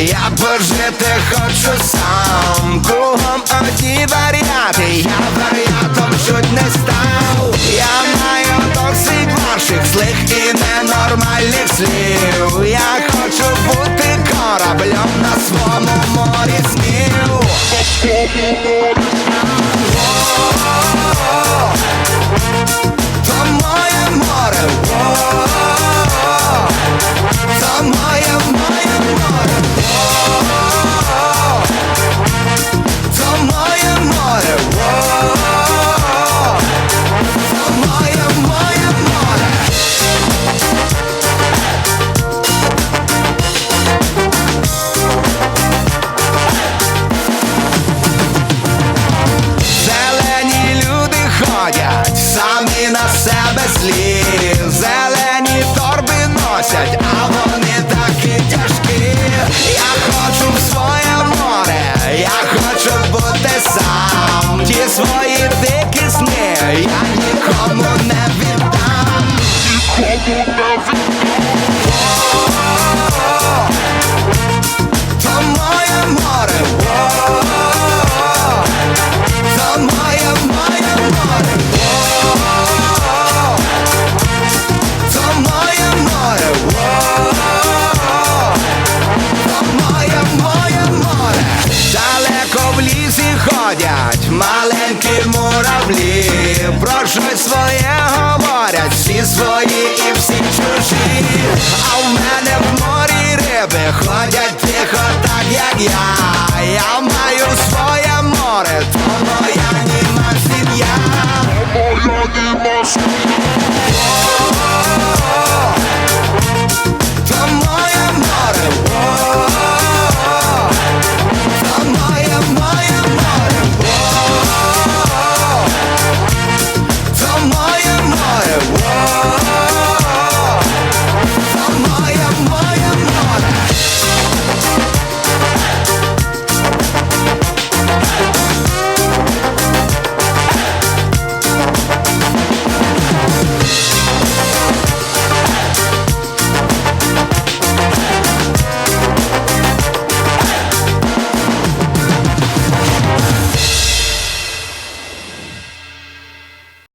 Я пожити хочу сам, кругом оті варіати, я варіатом чуть не став. Я маю досить ваших злих і ненормальних слів. Я хочу бути кораблем на своєму морі снів. ходять маленькі муравлі, прожить своє говорять, всі свої і всі чужі, а в мене в морі риби ходять тихо, так як я. Я маю своє море, то моя німа сім'я.